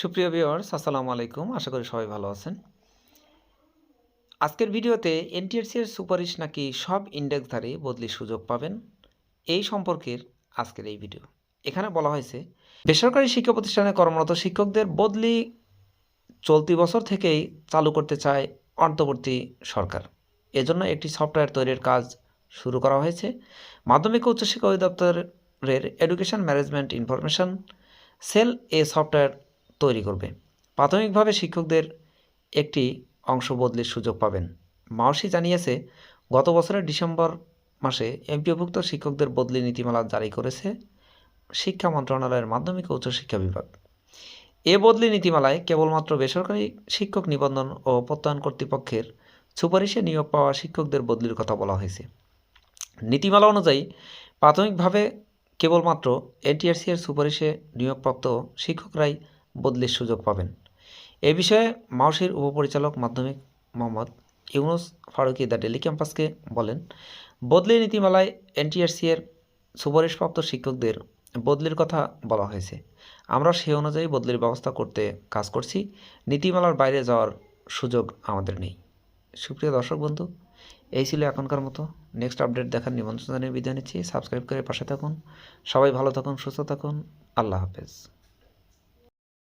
সুপ্রিয় ভিউয়ার্স, আসসালামু আলাইকুম। আশা করি সবাই ভালো আছেন। আজকের ভিডিওতে এনটিআরসি এর সুপারিশ নাকি সব ইন্ডেক্সধারী বদলির সুযোগ পাবেন, এই সম্পর্কের আজকের এই ভিডিও। এখানে বলা হয়েছে, বেসরকারি শিক্ষা প্রতিষ্ঠানে কর্মরত শিক্ষকদের বদলি চলতি বছর থেকেই চালু করতে চায় অন্তর্বর্তী সরকার। এজন্য একটি সফটওয়্যার তৈরির কাজ শুরু করা হয়েছে। মাধ্যমিক উচ্চশিক্ষা অধিদপ্তরের এডুকেশন ম্যানেজমেন্ট ইনফরমেশন সেল এ সফটওয়্যার করবে। প্রাথমিকভাবে শিক্ষকদের একটি অংশ বদলির সুযোগ পাবেন। মাওসি জানিয়েছে, গত বছরের ডিসেম্বর মাসে এমপিওভুক্ত শিক্ষকদের বদলি নীতিমালা জারি করেছে শিক্ষা মন্ত্রণালয়ের মাধ্যমিক ও উচ্চশিক্ষা বিভাগ। এ বদলি নীতিমালায় কেবলমাত্র বেসরকারি শিক্ষক নিবন্ধন ও প্রত্যয়ন কর্তৃপক্ষের সুপারিশে নিয়োগ পাওয়া শিক্ষকদের বদলির কথা বলা হয়েছে। নীতিমালা অনুযায়ী প্রাথমিকভাবে কেবলমাত্র এনটিআরসি এর সুপারিশে নিয়োগপ্রাপ্ত শিক্ষকরাই বদলির সুযোগ পাবেন। এ বিষয়ে মাওসির উপপরিচালক মাধ্যমিক মোহাম্মদ ইউনুস ফারুকি দ্য ডেলি ক্যাম্পাসকে বলেন বদলি নীতিমালায় এনটিআরসি এর সুপারিশপ্রাপ্ত শিক্ষকদের বদলির কথা বলা হয়েছে। আমরা সে অনুযায়ী বদলির ব্যবস্থা করতে কাজ করছি। নীতিমালার বাইরে যাওয়ার সুযোগ আমাদের নেই। সুপ্রিয় দর্শক বন্ধু, এই ছিল এখনকার মতো। নেক্সট আপডেট দেখার নিমন্ত্রণ জানিয়ে বিদায় নিচ্ছি। সাবস্ক্রাইব করে পাশে থাকুন। সবাই ভালো থাকুন, সুস্থ থাকুন। আল্লাহ হাফেজ।